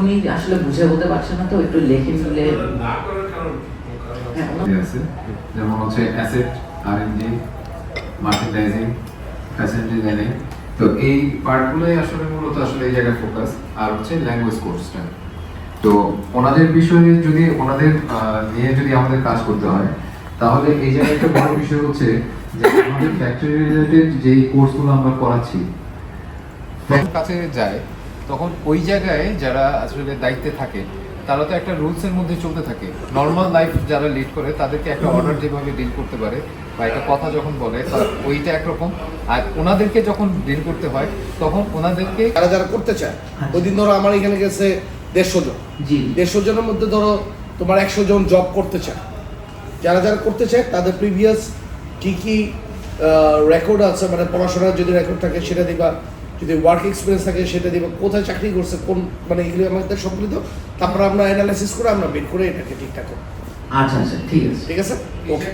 উনি আসলে বুঝে বলতে পারছেন না তো একটু লেখে নিলে হ্যাঁ যেমন হচ্ছে asset R and D merchandising facility designing তো এই পার্টগুলোই আসলে মূলত আসলে এই জায়গায় ফোকাস আর হচ্ছে ল্যাঙ্গুয়েজ কোর্সটা তো ওনাদের বিষয়ে যদি, ওনাদের নিয়ে যদি আমাদের কাজ করতে হয়, তাহলে এই জায়গায় একটা বড় বিষয় হচ্ছে যে আমাদের ফ্যাক্টরি রিলেটেড যেই কোর্সগুলো আমরা করাচ্ছি কাছে যায়, তখন ওই জায়গায় যারা আসলে দায়িত্বে থাকে তারা তো একটা রুলস এর মধ্যে চলতে থাকে। নর্মাল লাইফ যারা লিড করে তাদেরকে একটা অর্ডার যেভাবে ডিল করতে পারে বা একটা কথা যখন বলে ওইটা একরকম। আর ওনাদেরকে যখন ডিল করতে হয় তখন ওনাদেরকে যারা যারা করতে চায় ওই দিন ধরো আমার এখানে গেছে দেড়শো জন। জি। দেড়শো জনের মধ্যে ধরো তোমার একশো জন জব করতে চায়। যারা যারা করতে চায় তাদের প্রিভিয়াস কি কি রেকর্ড আছে? মানে পড়াশোনার যদি রেকর্ড থাকে সেটা দিবা। যদি ওয়ার্ক এক্সপিরিয়েন্স থাকে সেটা দিব। কোথায় চাকরি করছে কোন মানে এগুলো আমাদের সম্মিলিত তারপর আমরা অ্যানালাইসিস করে আমরা বের করে এটাকে ঠিকঠাক করব। আচ্ছা আচ্ছা ঠিক আছে। ঠিক আছে? ওকে